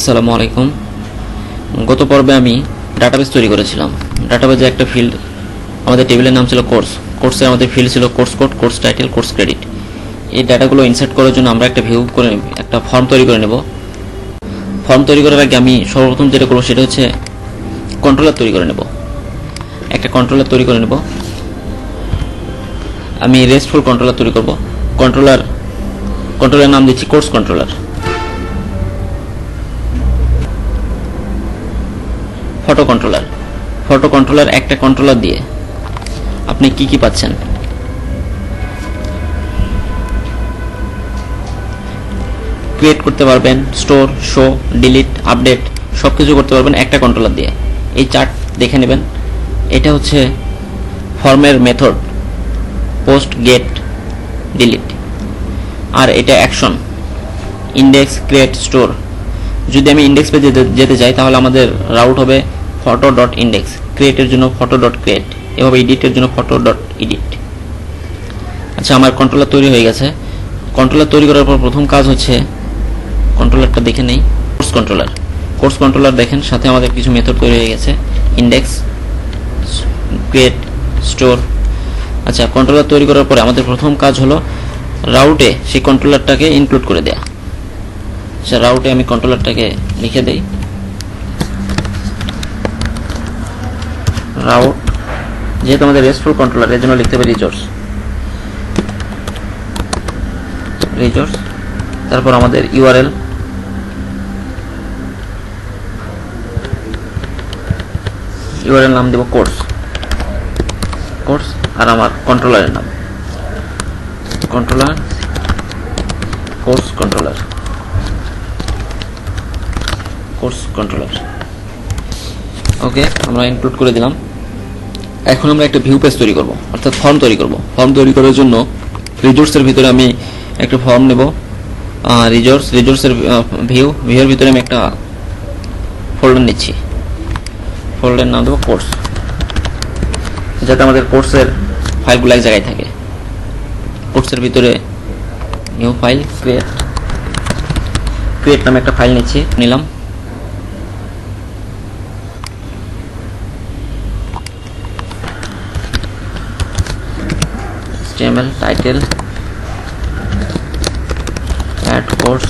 আসসালামু আলাইকুম। গত পর্বে আমি ডাটাবেস তৈরি করেছিলাম। ডাটাবেজে একটা ফিল্ড আমাদের টেবিলের নাম ছিল কোর্স কোর্সে আমাদের ফিল্ড ছিল course code course title course credit এই ডাটাগুলো ইনসার্ট করার জন্য আমরা একটা ভিউ করে একটা ফর্ম তৈরি করে নেব। ফর্ম তৈরি করার আগে আমি সর্বপ্রথম যেটা করব সেটা হচ্ছে কন্ট্রোলার তৈরি করে নেব। একটা কন্ট্রোলার তৈরি করে নেব। আমি রেস্টফুল কন্ট্রোলার তৈরি করব। কন্ট্রোলার কন্ট্রোলার নাম দিচ্ছি course controller photo controller photo controller একটা কন্ট্রোলার দিয়ে আপনি কি কি পাচ্ছেন? ক্রিয়েট করতে পারবেন স্টোর শো ডিলিট আপডেট সব কিছু করতে পারবেন একটা কন্ট্রোলার দিয়ে। এই চার্ট দেখে নেবেন। এটা হচ্ছে ফর্মের মেথড পোস্ট গেট ডিলিট আর এটা অ্যাকশন ইন্ডেক্স ক্রিয়েট স্টোর যদি আমি ইন্ডেক্স পেজে যেতে- চাই তাহলে আমাদের রাউট হবে ফটো ডট ইন্ডেক্স ক্রিয়েটের জন্য ফটো ডট ক্রিয়েট এভাবে এডিটের জন্য ফটো ডট এডিট আচ্ছা আমার কন্ট্রোলার তৈরি হয়ে গেছে। কন্ট্রোলার তৈরি করার পর প্রথম কাজ হচ্ছে কন্ট্রোলারটা দেখে নেই। কোর্স কন্ট্রোলার কোর্স কন্ট্রোলার দেখেন, সাথে আমাদের কিছু মেথড তৈরি হয়ে গেছে। ইন্ডেক্স ক্রিয়েট স্টোর আচ্ছা কন্ট্রোলার তৈরি করার পরে আমাদের প্রথম কাজ হলো রাউটে সেই কন্ট্রোলারটাকে ইনক্লুড করে দেয়া। আচ্ছা রাউটে আমি কন্ট্রোলারটাকে লিখে দেই। রাউট, যেহেতু আমাদের রেস্টফুল কন্ট্রোলার এর জন্য লিখতে হবে রিজোর্স রিজোর্স তারপর আমাদের ইউআরএল ইউআরএল নাম দেব কোর্স কোর্স আর আমার কন্ট্রোলারের নাম। Controller course controller course controller okay আমরা ইনক্লুড করে দিলাম। এখন আমরা একটা ভিউ পেজ তৈরি করব, অর্থাৎ ফর্ম তৈরি করব। ফর্ম তৈরি করার জন্য রিজোর্সের ভিতরে আমি একটা ফর্ম নেব। রিজোর্স রিজোর্সের ভিউ ভিউর ভিতরে আমি একটা ফোল্ডার নিচ্ছি। ফোল্ডারের নাম দেবো কোর্স যাতে আমাদের কোর্সের ফাইলগুলো এক জায়গায় থাকে। কোর্সের ভিতরে নিউ ফাইল ক্রিয়েট ক্রিয়েট নামে একটা ফাইল নিচ্ছি, নিলাম। HTML title. Add course.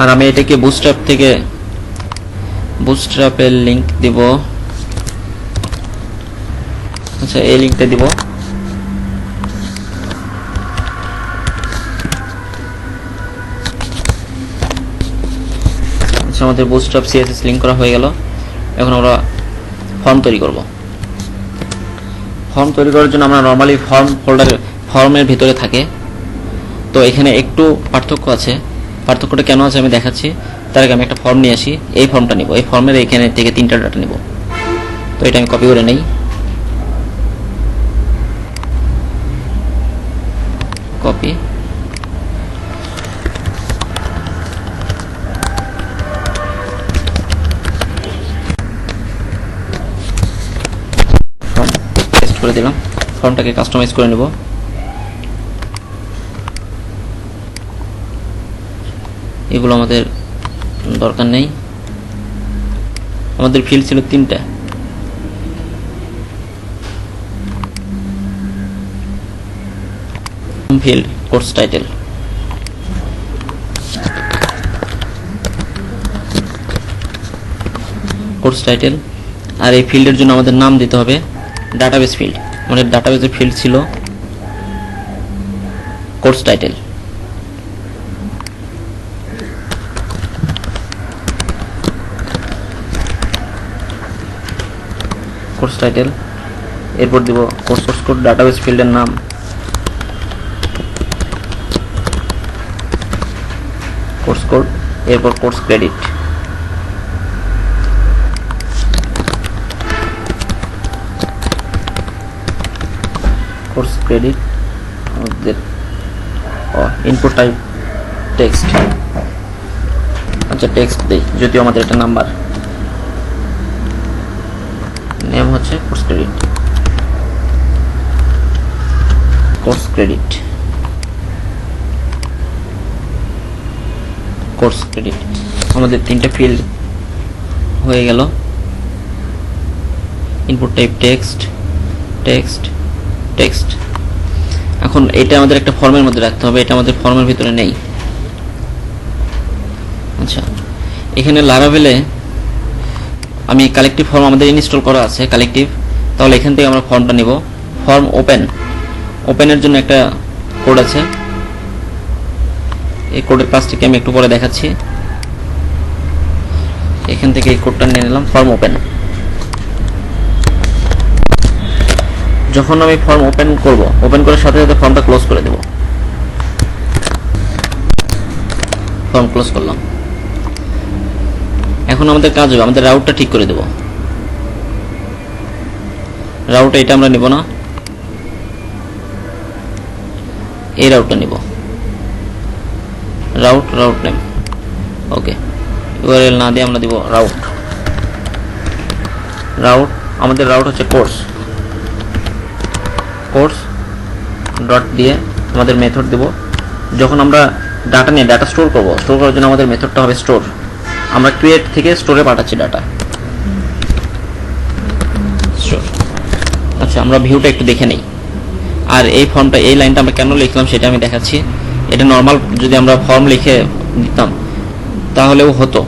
আর আমি এটাকে বুস্ট্র্যাপ থেকে বুস্ট্র্যাপের লিংক দিব। আচ্ছা এই লিংকটা দিব। আচ্ছা আমাদের বুস্ট্র্যাপ সিএসএস লিংক করা হয়ে গেল। এখন আমরা ফর্ম তৈরি করব। ফর্ম তৈরি করার জন্য আমরা নর্মালি ফর্ম ফোল্ডারে ফর্মের ভিতরে থাকে। তো এখানে একটু পার্থক্য আছে। পার্থক্যটা কেন আছে আমি দেখাচ্ছি। তার আগে আমি একটা ফর্ম নিয়ে আসি। এই ফর্মটা নিব। এই ফর্মের এখানে থেকে তিনটা ডাটা নিব। তো এটা আমি কপি করে নেই। কপি করে দিলাম। ফর্মটাকে কাস্টমাইজ করে নেব। এগুলো আমাদের দরকার নেই। আমাদের ফিল্ড ছিল তিনটা। Field course title course title আর এই ফিল্ডের জন্য আমাদের নাম দিতে হবে। ডাটাবেস ফিল্ড আমাদের ডাটাবেসের ফিল্ড ছিল কোর্স টাইটেল কোর্স টাইটেল এরপর দিব কোর্স কোর্স কোড ডাটাবেস ফিল্ডের নাম। কোর্স কোড এরপর কোর্স ক্রেডিট কোর্স ক্রেডিট আমাদের ইনপুট টাইপ টেক্সট আচ্ছা টেক্সট দেই, যদিও আমাদের একটা নাম্বার নেম হচ্ছে course credit course credit course credit আমাদের তিনটা ফিল্ড হয়ে গেল। Input type text text text এখন এটা আমাদের একটা ফর্মের মধ্যে রাখতে হবে, এটা আমাদের ফর্মের ভিতরে নেই। আচ্ছা এখানে লারাভেলে আমি কালেকটিভ ফর্ম আমাদের ইনস্টল করা আছে কালেকটিভ তাহলে এখান থেকে আমরা ফর্মটা নিব। ফর্ম ওপেন ওপেনের জন্য একটা কোড আছে। এই কোডের কাজটিকে আমি একটু পরে দেখাচ্ছি। এখান থেকে এই কোডটা নিয়ে নিলাম ফর্ম ওপেন যখন আমি ফর্ম ওপেন করব ওপেন করার সাথে সাথে ফর্মটা ক্লোজ করে দেব। ফর্ম ক্লোজ করলাম। এখন আমাদের কাজ হবে, আমাদের রাউটটা ঠিক করে দেব। রাউট এটা আমরা নিব না। এই রাউটটা নিব। Route route name okay URL না দিয়ে আমরা দিব রাউট রাউট আমাদের রাউট হচ্ছে কোর্স কোর্স ডট দিয়ে আমাদের মেথড দেব। যখন আমরা ডাটা নিয়ে ডাটা স্টোর করব স্টোর করার জন্য আমাদের মেথডটা হবে স্টোর আমরা ক্রিয়েট থেকে স্টোরে পাঠাচ্ছি ডাটা স্টোর আচ্ছা আমরা ভিউটা একটু দেখে নেই। আর এই ফর্মটা এই লাইনটা আমরা কেন লিখলাম সেটা আমি দেখাচ্ছি। এটা নর্মাল যদি আমরা ফর্ম লিখে দিতাম তাহলেও হতো।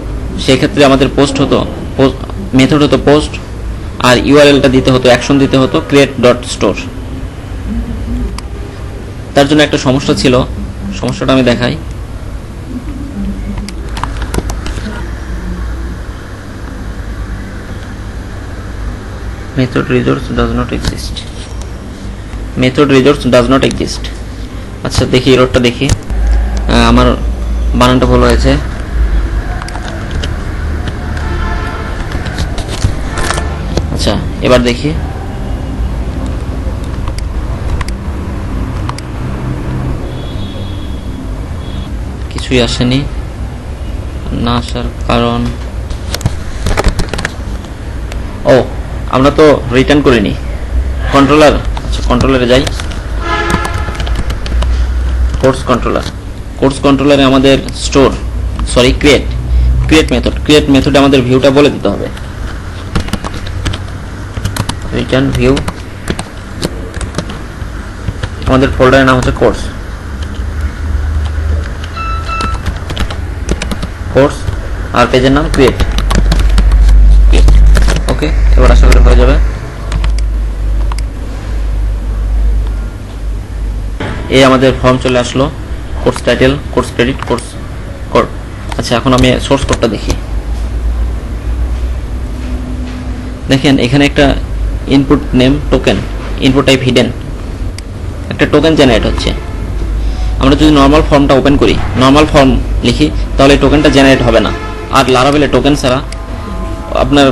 সেক্ষেত্রে আমাদের পোস্ট হতো মেথড হতো পোস্ট আর ইউআরএলটা দিতে হতো অ্যাকশন দিতে হতো ক্রিয়েট ডট স্টোর তার জন্য একটা সমস্যা ছিল। সমস্যাটা আমি দেখাই। Method resource does not exist method resource does not exist আচ্ছা দেখি এররটা দেখি। আমার বানানটা ভুল হয়েছে। আচ্ছা এবার দেখি। কিছুই আসেনি। না আসার কারণ। ও, আমরা তো রিটার্ন করিনি। কন্ট্রোলার আচ্ছা কন্ট্রোলারে যাই। কোর্স কন্ট্রোলার কোর্স কন্ট্রোলারে আমাদের store sorry create create method create মেথডে আমাদের ভিউটা বলে দিতে হবে। রিটার্ন ভিউ আমাদের ফোল্ডারের নাম হচ্ছে কোর্স কোর্স আর পেজের নাম ক্রিয়েট ওকে এবার আশা করি হয়ে যাবে। এই আমাদের ফর্ম চলে আসলো course title course credit course code আচ্ছা এখন আমি সোর্স কোডটা দেখি। দেখেন, এখানে একটা input name token input type hidden একটা টোকেন জেনারেট হচ্ছে। আমরা যদি নর্মাল ফর্মটা ওপেন করি নর্মাল ফর্ম লিখি, তাহলে টোকেনটা জেনারেট হবে না। আর লারাবেলে টোকেন ছাড়া আপনার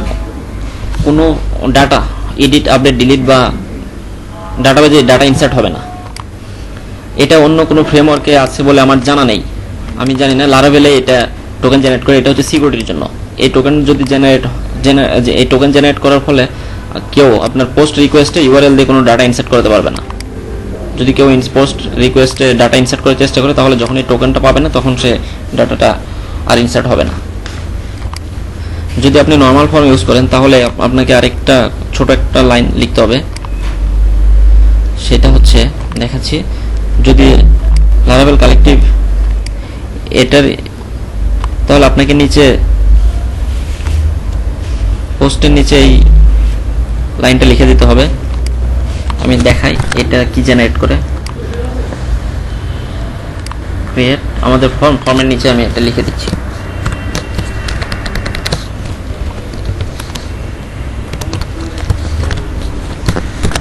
কোনো ডাটা এডিট আপডেট ডিলিট বা ডাটাবেজে ডাটা ইনসার্ট হবে না। এটা অন্য কোনো ফ্রেমওয়ার্কে আছে বলে আমার জানা নেই। আমি জানি না লারাভেলে এটা টোকেন জেনারেট করে, এটা হচ্ছে সিকিউরিটির জন্য। এই টোকেন যদি জেনারেট এই টোকেন জেনারেট করার ফলে কেউ আপনার পোস্ট রিকোয়েস্টে ইউআরএল দিয়ে কোনো ডাটা ইনসার্ট করতে পারবে না। যদি কেউ পোস্ট রিকোয়েস্টে ডাটা ইনসার্ট করার চেষ্টা করে, তাহলে যখন এই টোকেনটা পাবে না, তখন সে ডাটাটা আর ইনসার্ট হবে না। যদি আপনি নর্মাল ফর্ম ইউজ করেন, তাহলে আপনাকে আরেকটা ছোট একটা লাইন লিখতে হবে। সেটা হচ্ছে, দেখাচ্ছি, যদি লারাবেল কালেকটিভ এটার, তাহলে আপনাকে নিচে পোস্টের নিচে এই লাইনটা লিখে দিতে হবে। আমি দেখাই এটা কি জেনারেট করে? ক্রিয়েট আমাদের ফর্ম ফর্মের নিচে আমি এটা লিখে দিচ্ছি।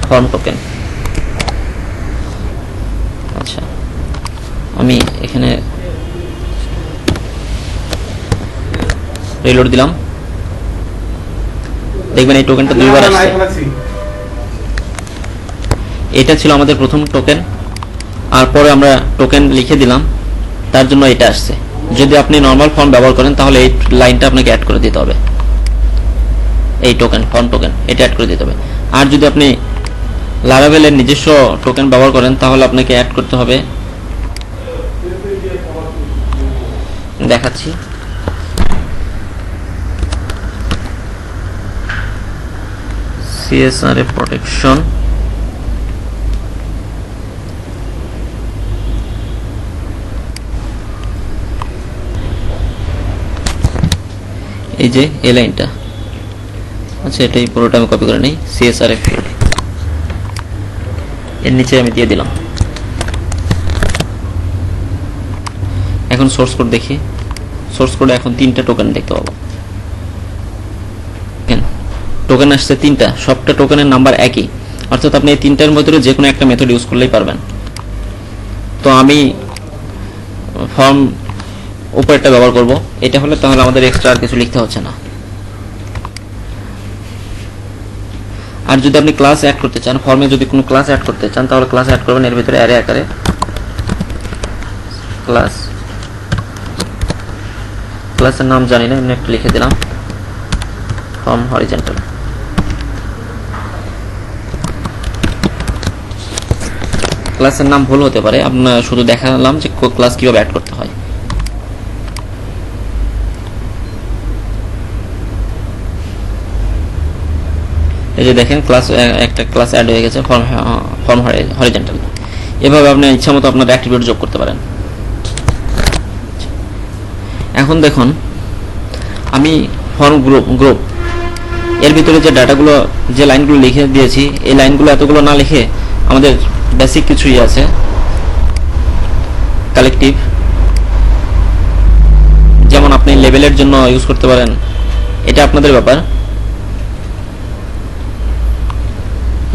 ফর্ম টোকেন আচ্ছা আমি এখানে রিলোড দিলাম। দেখবেন এই টোকেনটা দুইবার আসছে। এটা ছিল আমাদের প্রথম টোকেন আর পরে আমরা টোকেন লিখে দিলাম, তার জন্য এটা আসছে। যদি আপনি নর্মাল ফর্ম ব্যবহার করেন, তাহলে এই লাইনটা আপনাকে অ্যাড করে দিতে হবে। এই টোকেন ফর্ম টোকেন এটা অ্যাড করে দিতে হবে। আর যদি আপনি লারাভেলের নিজস্ব টোকেন ব্যবহার করেন, তাহলে আপনাকে অ্যাড করতে হবে। দেখাচ্ছি। সিএসআর প্রোটেকশন এই যে এই লাইনটা। আচ্ছা এটাই পুরোটা আমি কপি করে নিই। সিএসআর ফিল্ড এর নিচে আমি দিয়ে দিলাম। এখন সোর্স কোড দেখি। সোর্স কোডে এখন তিনটা টোকেন দেখতে পাবো। টোকেন আসছে তিনটা। সবটা টোকেনের নাম্বার একই। অর্থাৎ আপনি এই তিনটার মধ্যে যে কোনো একটা মেথড ইউজ করলেই পারবেন। তো আমি ফর্ম উপরেরটা ব্যবহার করব। এটা হলে তাহলে আমাদের এক্সট্রা আর কিছু লিখতে হচ্ছে না। আর যদি আপনি ক্লাস অ্যাড করতে চান ফর্মে যদি কোনো ক্লাস অ্যাড করতে চান, তাহলে ক্লাস অ্যাড করবেন, এর ভিতরে অ্যারে আকারে ক্লাস ক্লাসের নাম জানি না, এমনি একটা লিখে দিলাম। ফর্ম হরিজেন্টাল ক্লাসের নাম ভুল হতে পারে, আপনার শুধু দেখালাম যে ক্লাস কীভাবে অ্যাড করতে হয়। এই যে দেখেন ক্লাস একটা ক্লাস অ্যাড হয়ে গেছে ফর্ম ফর্ম হরিজেন্টাল এভাবে আপনি ইচ্ছা মতো আপনার অ্যাট্রিবিউট যোগ করতে পারেন। এখন দেখুন, আমি ফর্ম গ্রুপ গ্রুপ এর ভিতরে যে ডাটাগুলো, যে লাইনগুলো লিখে দিয়েছি, এই লাইনগুলো এতগুলো না লিখে আমাদের বেসিক কিছুই আছে। কালেকটিভ যেমন আপনি লেভেলের জন্য ইউজ করতে পারেন, এটা আপনাদের ব্যাপার।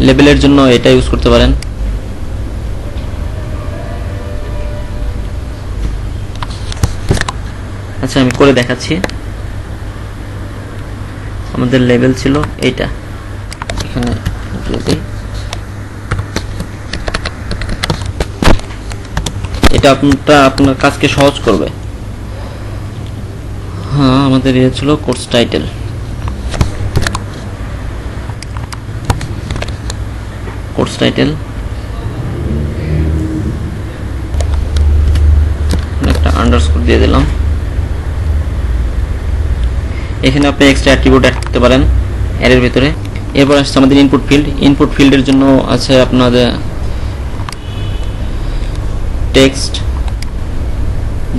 লেভেলের জন্য এটা ইউজ করতে পারেন। আচ্ছা আমি করে দেখাচ্ছি। আমাদের লেভেল ছিল এইটা। এখানে এটা আপনারটা আপনার কাজকে সহজ করবে। হ্যাঁ আমাদের ইয়ে ছিল কোর্স টাইটেল। কোর্স টাইটেল একটা আন্ডারস্কোর দিয়ে দিলাম। এখানে আপনি এক্সট্রা অ্যাট্রিবিউট অ্যাড করতে পারেন এর ভিতরে। এরপর আসছে আমাদের ইনপুট ফিল্ড ইনপুট ফিল্ডের জন্য আছে আপনাদের টেক্সট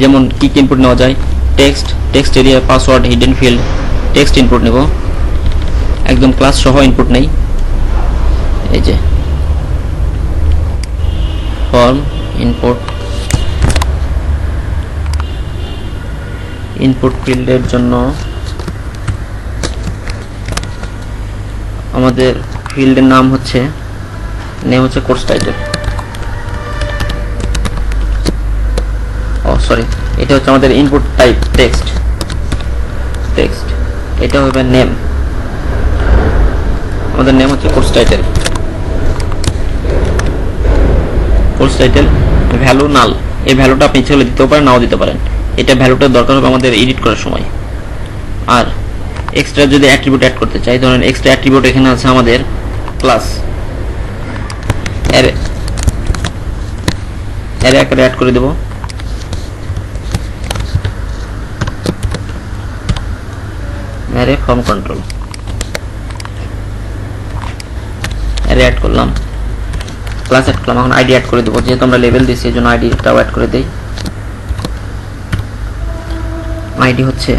যেমন কি কি ইনপুট নেওয়া যায়? Text text area password hidden field text input নেব। একদম ক্লাস সহ ইনপুট নেই। এই যে ফর্ম ইনপুট ইনপুট ফিল্ডের জন্য আমাদের ফিল্ডের নাম হচ্ছে নেম হচ্ছে কোর্স টাইটেল ও সরি এটা হচ্ছে আমাদের ইনপুট টাইপ টেক্সট টেক্সট এটা হবে নেম আমাদের নেম হচ্ছে course title course title, value null. এই ভ্যালুটা আপনি ইচ্ছে দিতেও পারেন, নাও দিতে পারেন। এটা ভ্যালুটা দরকার হবে আমাদের এডিট করার সময়। আর এক্সট্রা যদি অ্যাট্রিবিউট অ্যাড করতে চাই, ধরেন এক্সট্রা অ্যাট্রিবিউট এখানে আছে আমাদের ক্লাস অ্যারে অ্যারে অ্যাড করে দেব। Array form control array add করলাম। ক্লাস অ্যাড করলাম এখন আইডি অ্যাড করে দেবো। যেহেতু আমরা লেভেল দিচ্ছি এই জন্য আইডিটাও অ্যাড করে দেই। আইডি হচ্ছে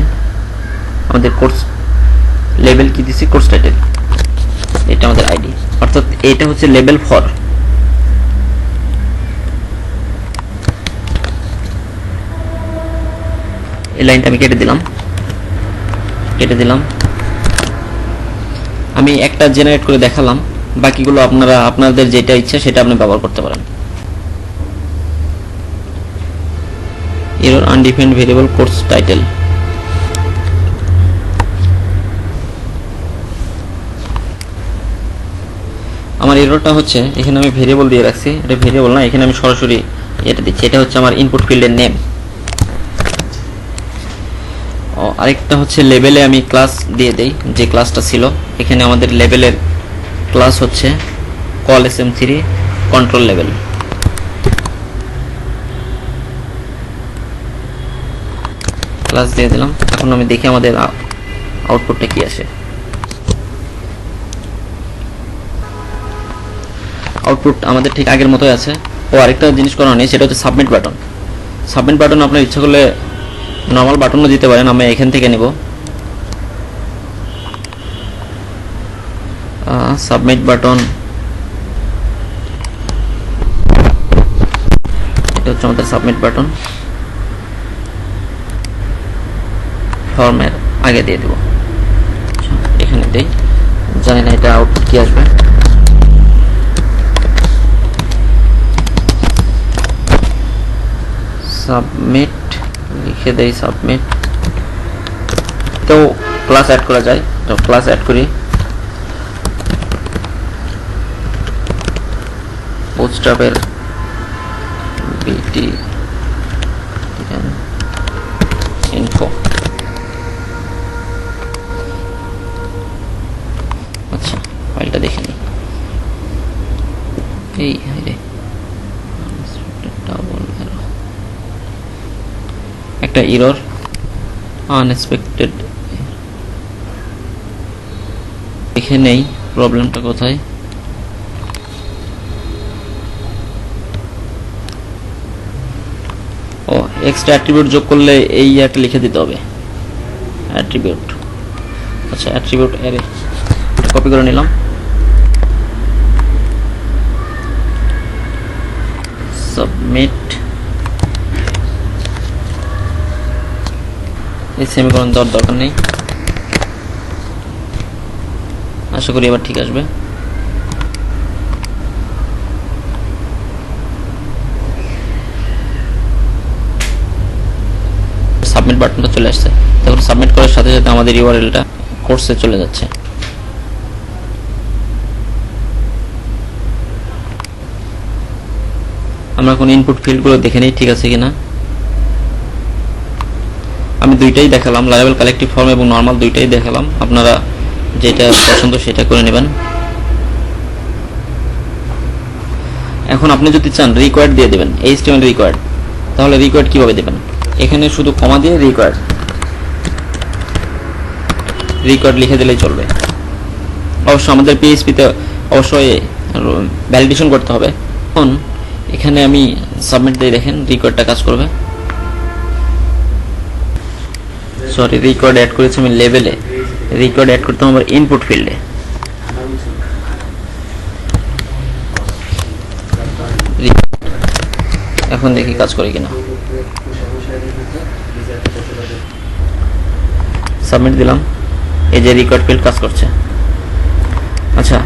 আমাদের কোর্স লেভেল কি দিছি? কোর্স টাইটেল এটা আমাদের আইডি অর্থাৎ এটা হচ্ছে লেভেল ফর এই লাইনটা আমি কেটে দিলাম। কেটে দিলাম। আমি একটা জেনারেট করে দেখালাম। বাকিগুলো আপনারা, আপনাদের যেটা ইচ্ছা সেটা আপনি ব্যবহার করতে পারেন। Error undefined variable course title আমার এররটা হচ্ছে, এখানে আমি ভেরিয়েবল দিয়ে রাখছি। এটা ভেরিয়েবল না, এখানে আমি সরাসরি এটা দিচ্ছি। এটা হচ্ছে আমার ইনপুট ফিল্ডের নেম আরেকটা হচ্ছে লেভেলে আমি ক্লাস দিয়ে দেই, যে ক্লাসটা ছিল। এখানে আমাদের লেভেলের ক্লাস হচ্ছে col S M three control level. Class দিয়ে দিলাম। এখন আমি দেখি আমাদের আউটপুটটা কি আসে। আউটপুট আমাদের ঠিক আগের মতোই আছে। ও আরেকটা জিনিস করা নেই, সেটা হচ্ছে সাবমিট বাটন সাবমিট বাটন আপনার ইচ্ছা করলে নর্মাল বাটনও দিতে পারেন, আমি এখান থেকে নেব। সাবমিট বাটন এটা হচ্ছে আমাদের সাবমিট বাটন ফর্মের আগে দিয়ে দেব। আচ্ছা, এখানে দিই। জানি না এটা আউটপুট কি আসবে। সাবমিট লিখে দেই সাবমিট তো ক্লাস অ্যাড করা যায়। তো ক্লাস অ্যাড করি। বুটস্ট্র্যাপের বিটি ইনফো আচ্ছা ফাইলটা দেখে নিই। এই রে। একটা ইরর আনএক্সপেক্টেড দেখে নেই প্রবলেমটা কোথায় ও এক্সট্রা অ্যাট্রিবিউট যোগ করলে এই একটা লিখে দিতে হবে। অ্যাট্রিবিউট আচ্ছা অ্যাট্রিবিউট অ্যারে কপি করে নিলাম। সাবমিট এই সেমিকোলন দেওয়ার দরকার নেই। আশা করি এবার ঠিক আসবে। সাবমিট বাটনটা চলে আসছে। তখন সাবমিট করার সাথে সাথে আমাদের ইউআরএলটা কোর্সে চলে যাচ্ছে। আমরা এখন ইনপুট ফিল্ডগুলো দেখে নিই, ঠিক আছে কিনা? আমি দুইটাই দেখালাম লাইবেল কালেক্টিভ ফর্ম এবং নর্মাল দুইটাই দেখালাম। আপনারা যেটা পছন্দ সেটা করে নেবেন। এখন আপনি যদি চান রিকোয়ার্ড দিয়ে দেবেন এইচটিএমএল রিকোয়ার্ড তাহলে রিকোয়ার্ড কীভাবে দেবেন? এখানে শুধু কমা দিয়ে রিকোয়ার্ড রিকোয়ার্ড লিখে দিলেই চলবে। অবশ্য আমাদের পিএইচপিতে অবশ্যই ভ্যালিডেশন করতে হবে। এখন এখানে আমি সাবমিট দিয়ে দেখেন রিকোয়ার্ডটা কাজ করবে। সরি রিকর্ড অ্যাড করেছি আমি লেভেলে রিকর্ড অ্যাড করতাম আমার ইনপুট ফিল্ডে এখন দেখি কাজ করে কিনা। সাবমিট দিলাম। এই যে রিকর্ড ফিল্ড কাজ করছে। আচ্ছা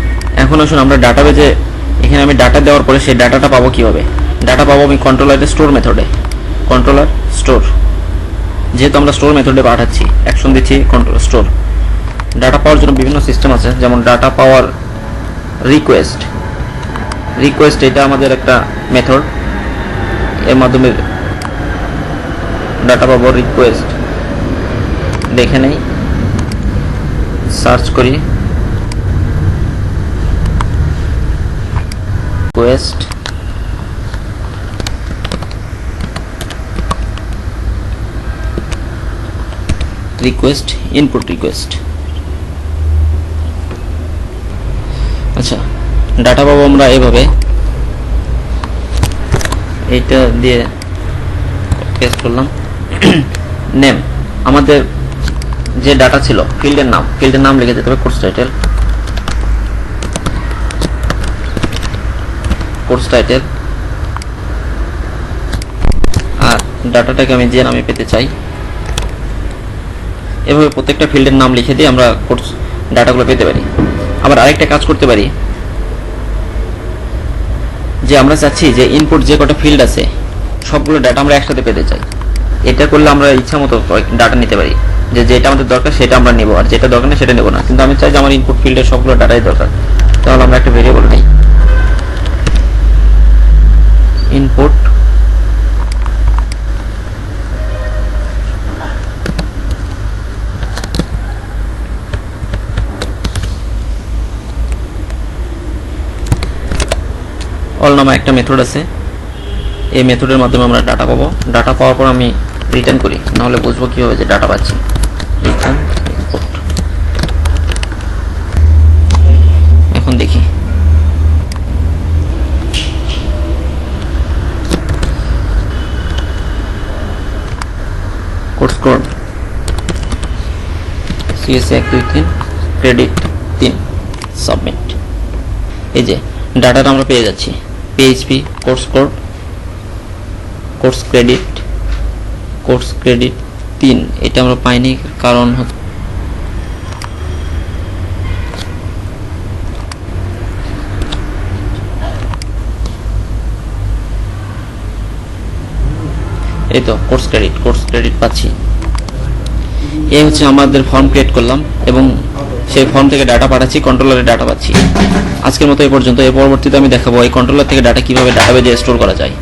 এখন আসুন আমরা ডাটাবেজে এখানে আমি ডাটা দেওয়ার পরে সেই ডাটাটা পাবো কীভাবে? ডাটা পাবো আমি কন্ট্রোলারের স্টোর মেথডে কন্ট্রোলার স্টোর যেহেতু আমরা স্টোর মেথডে পাঠাচ্ছি অ্যাকশন দিচ্ছি কন্ট্রোল স্টোর ডাটা পাওয়ার জন্য বিভিন্ন সিস্টেম আছে, যেমন ডাটা পাওয়ার রিকোয়েস্ট রিকোয়েস্ট এটা আমাদের একটা মেথড এর মাধ্যমে ডাটা পাবো রিকোয়েস্ট দেখে নেই। সার্চ করি। Request request, input request. আচ্ছা ডাটা পাবো আমরা এভাবে। এইটা দিয়ে পেস্ট করলাম। নেম আমাদের যে ডাটা ছিল, ফিল্ডের নাম ফিল্ডের নাম লিখে দিতে হবে কোর্স টাইটেল। Course title. আর ডাটাটাকে আমি যে নামে পেতে চাই, এভাবে প্রত্যেকটা ফিল্ডের নাম লিখে দিয়ে আমরা কোর্স ডাটাগুলো পেতে পারি। আবার আরেকটা কাজ করতে পারি, যে আমরা চাচ্ছি যে ইনপুট যে কটা ফিল্ড আছে, সবগুলো ডাটা আমরা একসাথে পেতে চাই। এটা করলে আমরা ইচ্ছা মতো ডাটা নিতে পারি। যে যেটা আমাদের দরকার সেটা আমরা নেব। আর যেটা দরকার নেই সেটা নেব না। কিন্তু আমি চাই যে আমার ইনপুট ফিল্ডের সবগুলো ডাটাই দরকার। তাহলে আমরা একটা ভেরিয়েবল নেই। ইনপুট অল নামে একটা মেথড আছে। এই মেথডের মাধ্যমে আমরা ডাটা পাবো। ডাটা পাওয়ার পর আমি রিটার্ন করি। নাহলে বুঝব কীভাবে যে ডাটা পাচ্ছি রিটার্ন রিপোর্ট এখন দেখি কোর্স কোড সিএস এক, দুই, তিন ক্রেডিট তিন সাবমিট এই যে ডাটাটা আমরা পেয়ে যাচ্ছি। PHP course code course credit course credit তিন। এটা আমরা পাইনি, কারণ হচ্ছে এই তো কোর্স ক্রেডিট কোর্স ক্রেডিট পাচ্ছি। এই হচ্ছে আমাদের ফর্ম ক্রিয়েট করলাম এবং সেই ফর্ম থেকে ডাটা পাঠাচ্ছি কন্ট্রোলারে ডাটা পাচ্ছি। আজকের মতো এই পর্যন্ত। এর পরবর্তীতে আমি দেখাবো এই কন্ট্রোলার থেকে ডাটা কীভাবে ডাটাবেজে স্টোর করা যায়।